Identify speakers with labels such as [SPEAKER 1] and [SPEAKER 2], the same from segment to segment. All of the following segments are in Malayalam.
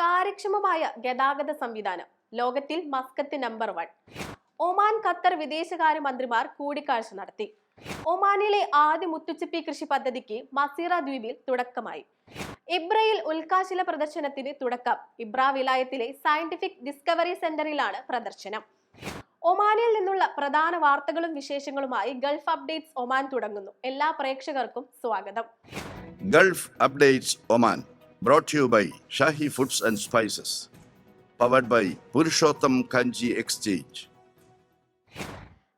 [SPEAKER 1] കാര്യക്ഷമമായ ഗതാഗത സംവിധാനം. ലോകത്തിൽ Muscat number one. Oman Qatar വിദേശകാര്യ മന്ത്രിമാർ കൂടിക്കാഴ്ച നടത്തി. ഒമാനിലെ ആദ്യ മുത്തുച്ചിപ്പി കൃഷി പദ്ധതിക്ക് മസീറ ദ്വീപിൽ തുടക്കമായി. ഇബ്രയിൽ ഉൽക്കാശില പ്രദർശനത്തിന് തുടക്കം. ഇബ്ര വിലായത്തിലെ സയന്റിഫിക് ഡിസ്കവറി സെന്ററിലാണ് പ്രദർശനം. ഒമാനിൽ നിന്നുള്ള പ്രധാന വാർത്തകളും വിശേഷങ്ങളുമായി ഗൾഫ് അപ്ഡേറ്റ്സ് ഒമാൻ തുടങ്ങുന്നു. എല്ലാ പ്രേക്ഷകർക്കും സ്വാഗതം.
[SPEAKER 2] Gulf updates Oman, brought to you by Shahi Foods and Spices, powered by Purushottam Exchange.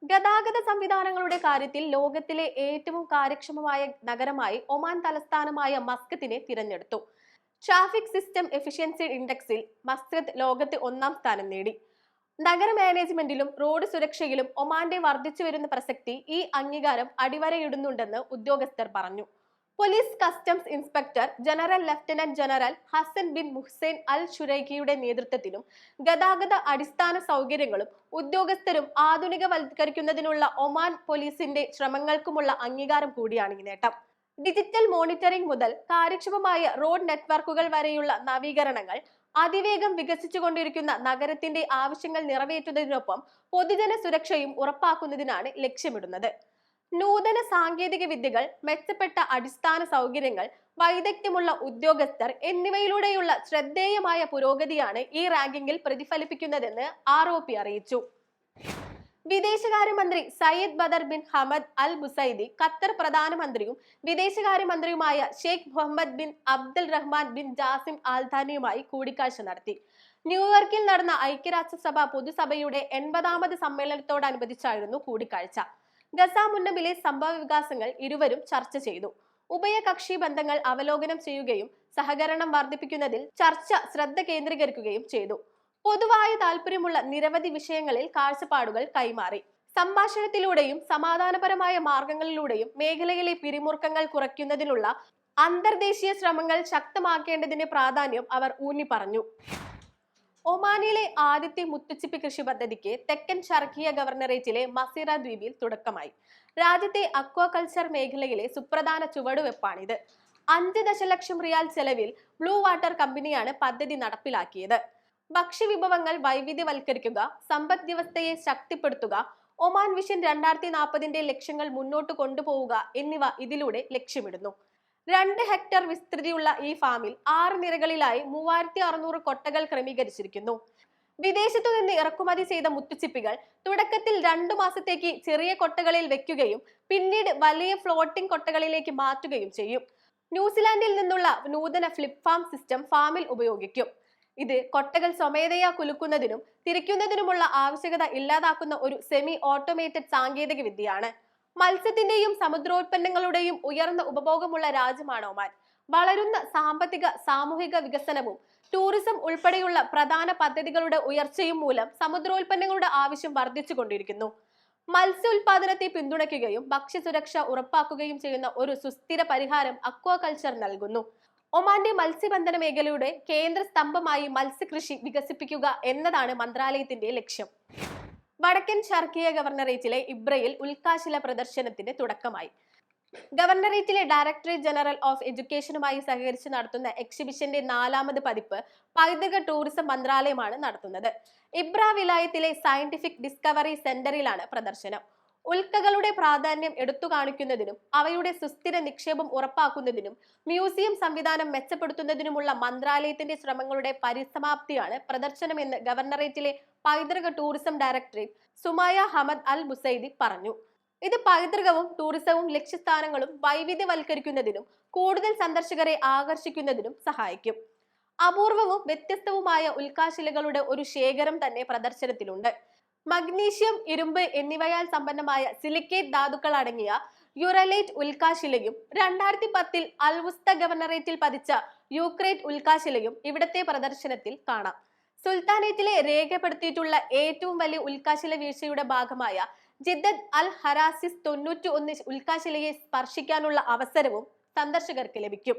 [SPEAKER 1] ഗതാഗത സംവിധാനങ്ങളുടെ കാര്യത്തിൽ ലോകത്തിലെ ഏറ്റവും കാര്യക്ഷമമായ നഗരമായി ഒമാൻ തലസ്ഥാനമായ മസ്കത്തിനെ തിരഞ്ഞെടുത്തു. ട്രാഫിക് സിസ്റ്റം എഫിഷ്യൻസി ഇൻഡെക്സിൽ മസ്കത്ത് ലോകത്തെ ഒന്നാം സ്ഥാനം നേടി. നഗര മാനേജ്മെന്റിലും റോഡ് സുരക്ഷയിലും ഒമാന്റെ വർദ്ധിച്ചു വരുന്ന പ്രസക്തി ഈ അംഗീകാരം അടിവരയിടുന്നുണ്ടെന്ന് ഉദ്യോഗസ്ഥർ പറഞ്ഞു. Police customs inspector general lieutenant general Hassan bin Muhsin Al ഷുരൈഖിയുടെ നേതൃത്വത്തിലും ഗതാഗത അടിസ്ഥാന സൗകര്യങ്ങളും ഉദ്യോഗസ്ഥരും ആധുനികവൽക്കരിക്കുന്നതിനുള്ള ഒമാൻ പോലീസിന്റെ ശ്രമങ്ങൾക്കുമുള്ള അംഗീകാരം കൂടിയാണ് ഈ നേട്ടം. ഡിജിറ്റൽ മോണിറ്ററിംഗ് മുതൽ കാര്യക്ഷമമായ റോഡ് നെറ്റ്വർക്കുകൾ വരെയുള്ള നവീകരണങ്ങൾ അതിവേഗം വികസിച്ചുകൊണ്ടിരിക്കുന്ന നഗരത്തിന്റെ ആവശ്യങ്ങൾ നിറവേറ്റുന്നതിനൊപ്പം പൊതുജന സുരക്ഷയും ഉറപ്പാക്കുന്നതിനാണ് ലക്ഷ്യമിടുന്നത്. നൂതന സാങ്കേതിക വിദ്യകൾ മെച്ചപ്പെട്ട അടിസ്ഥാന സൗകര്യങ്ങൾ വൈദഗ്ധ്യമുള്ള ഉദ്യോഗസ്ഥർ എന്നിവയിലൂടെയുള്ള ശ്രദ്ധേയമായ പുരോഗതിയാണ് ഈ റാങ്കിങ്ങിൽ പ്രതിഫലിപ്പിക്കുന്നതെന്ന് ആർ ഒ പി അറിയിച്ചു. വിദേശകാര്യമന്ത്രി Sayyid Badr bin Hamad Al Busaidi Qatar പ്രധാനമന്ത്രിയും വിദേശകാര്യമന്ത്രിയുമായ Sheikh Mohammed bin Abdul Rahman bin Jassim ആൽധാനിയുമായി കൂടിക്കാഴ്ച നടത്തി. ന്യൂയോർക്കിൽ നടന്ന ഐക്യരാഷ്ട്രസഭ പൊതുസഭയുടെ എൺപതാമത് സമ്മേളനത്തോടനുബന്ധിച്ചായിരുന്നു കൂടിക്കാഴ്ച. ഗസ മുന്നബിലെ സംഭവ വികാസങ്ങൾ ഇരുവരും ചർച്ച ചെയ്തു. ഉഭയകക്ഷി ബന്ധങ്ങൾ അവലോകനം ചെയ്യുകയും സഹകരണം വർദ്ധിപ്പിക്കുന്നതിൽ ചർച്ച ശ്രദ്ധ കേന്ദ്രീകരിക്കുകയും ചെയ്തു. പൊതുവായ താല്പര്യമുള്ള നിരവധി വിഷയങ്ങളിൽ കാഴ്ചപ്പാടുകൾ കൈമാറി. സംഭാഷണത്തിലൂടെയും സമാധാനപരമായ മാർഗങ്ങളിലൂടെയും മേഖലയിലെ പിരിമുറുക്കങ്ങൾ കുറയ്ക്കുന്നതിനുള്ള അന്തർദേശീയ ശ്രമങ്ങൾ ശക്തമാക്കേണ്ടതിന്റെ പ്രാധാന്യം അവർ ഊന്നി പറഞ്ഞു ഒമാനിലെ ആദ്യത്തെ മുത്തച്ചിപ്പ് കൃഷി പദ്ധതിക്ക് തെക്കൻ ഷർഖിയ ഗവർണറേറ്റിലെ മസീറ ദ്വീപിൽ തുടക്കമായി. രാജ്യത്തെ അക്വാകൾച്ചർ മേഖലയിലെ സുപ്രധാന ചുവടുവെപ്പാണിത്. അഞ്ച് ദശലക്ഷം റിയാൽ ചെലവിൽ ബ്ലൂ വാട്ടർ കമ്പനിയാണ് പദ്ധതി നടപ്പിലാക്കിയത്. ഭക്ഷ്യവിഭവങ്ങൾ വൈവിധ്യവൽക്കരിക്കുക സമ്പദ് വ്യവസ്ഥയെ ശക്തിപ്പെടുത്തുക ഒമാൻ വിഷൻ രണ്ടായിരത്തി നാൽപ്പതിന്റെ ലക്ഷ്യങ്ങൾ മുന്നോട്ട് കൊണ്ടുപോവുക എന്നിവ ഇതിലൂടെ ലക്ഷ്യമിടുന്നു. രണ്ട് ഹെക്ടർ വിസ്തൃതിയുള്ള ഈ ഫാമിൽ ആറ് നിരകളിലായി മൂവായിരത്തി അറുന്നൂറ് കൊട്ടകൾ ക്രമീകരിച്ചിരിക്കുന്നു. വിദേശത്തു നിന്ന് ഇറക്കുമതി ചെയ്ത മുത്തുച്ചിപ്പികൾ തുടക്കത്തിൽ രണ്ടു മാസത്തേക്ക് ചെറിയ കൊട്ടകളിൽ വെക്കുകയും പിന്നീട് വലിയ ഫ്ലോട്ടിംഗ് കൊട്ടകളിലേക്ക് മാറ്റുകയും ചെയ്യും. ന്യൂസിലാൻഡിൽ നിന്നുള്ള നൂതന ഫ്ലിപ്പ് ഫാം സിസ്റ്റം ഫാമിൽ ഉപയോഗിക്കും. ഇത് കൊട്ടകൾ സ്വമേധയാ കുലുക്കുന്നതിനും തിരിക്കുന്നതിനുമുള്ള ആവശ്യകത ഇല്ലാതാക്കുന്ന ഒരു സെമി ഓട്ടോമേറ്റഡ് സാങ്കേതിക വിദ്യയാണ് മത്സ്യത്തിന്റെയും സമുദ്രോത്പന്നങ്ങളുടെയും ഉയർന്ന ഉപഭോഗമുള്ള രാജ്യമാണ് ഒമാൻ. വളരുന്ന സാമ്പത്തിക സാമൂഹിക വികസനവും ടൂറിസം ഉൾപ്പെടെയുള്ള പ്രധാന പദ്ധതികളുടെ ഉയർച്ചയും മൂലം സമുദ്രോൽപ്പന്നങ്ങളുടെ ആവശ്യം വർദ്ധിച്ചുകൊണ്ടിരിക്കുന്നു മത്സ്യ ഉൽപാദനത്തെ പിന്തുണയ്ക്കുകയും ഭക്ഷ്യസുരക്ഷ ഉറപ്പാക്കുകയും ചെയ്യുന്ന ഒരു സുസ്ഥിര പരിഹാരം അക്വാകൾച്ചർ നൽകുന്നു. ഒമാന്റെ മത്സ്യബന്ധന മേഖലയുടെ കേന്ദ്ര സ്തംഭമായി മത്സ്യകൃഷി വികസിപ്പിക്കുക എന്നതാണ് മന്ത്രാലയത്തിന്റെ ലക്ഷ്യം. വടക്കൻ ഷർക്കിയ ഗവർണറേറ്റിലെ ഇബ്രയിൽ ഉൽക്കാശില പ്രദർശനത്തിന് തുടക്കമായി. ഗവർണറേറ്റിലെ ഡയറക്ടറേറ്റ് ജനറൽ ഓഫ് എഡ്യൂക്കേഷനുമായി സഹകരിച്ച് നടത്തുന്ന എക്സിബിഷന്റെ നാലാമത് പതിപ്പ് പൈതൃക ടൂറിസം മന്ത്രാലയമാണ് നടത്തുന്നത്. ഇബ്ര വിലായത്തിലെ സയന്റിഫിക് ഡിസ്കവറി സെന്ററിലാണ് പ്രദർശനം. ഉൽക്കകളുടെ പ്രാധാന്യം എടുത്തു കാണിക്കുന്നതിനും അവയുടെ സുസ്ഥിര നിക്ഷേപം ഉറപ്പാക്കുന്നതിനും മ്യൂസിയം സംവിധാനം മെച്ചപ്പെടുത്തുന്നതിനുമുള്ള മന്ത്രാലയത്തിന്റെ ശ്രമങ്ങളുടെ പരിസമാപ്തിയാണ് പ്രദർശനമെന്ന് ഗവർണറേറ്റിലെ പൈതൃക tourism directorate Sumaya Hamad Al Busaidi പറഞ്ഞു. ഇത് പൈതൃകവും ടൂറിസവും ലക്ഷ്യസ്ഥാനങ്ങളും വൈവിധ്യവൽക്കരിക്കുന്നതിനും കൂടുതൽ സന്ദർശകരെ ആകർഷിക്കുന്നതിനും സഹായിക്കും. അപൂർവവും വ്യത്യസ്തവുമായ ഉൽക്കാശിലകളുടെ ഒരു ശേഖരം തന്നെ പ്രദർശനത്തിലുണ്ട്. മഗ്നീഷ്യം ഇരുമ്പ് എന്നിവയാൽ സമ്പന്നമായ സിലിക്കേറ്റ് ധാതുക്കൾ അടങ്ങിയ യുറലേറ്റ് ഉൽക്കാശിലയും രണ്ടായിരത്തി പത്തിൽ അൽവുസ്ത ഗവർണറേറ്റിൽ പതിച്ച യൂക്രേറ്റ് ഉൽക്കാശിലയും ഇവിടത്തെ പ്രദർശനത്തിൽ കാണാം. സുൽത്താനേറ്റിലെ രേഖപ്പെടുത്തിയിട്ടുള്ള ഏറ്റവും വലിയ ഉൽക്കാശില വീഴ്ചയുടെ ഭാഗമായ ജിദ്ദദ് അൽ ഹറാസിസ് തൊണ്ണൂറ്റി ഒന്ന് ഉൽക്കാശിലയെ സ്പർശിക്കാനുള്ള അവസരവും സന്ദർശകർക്ക് ലഭിക്കും.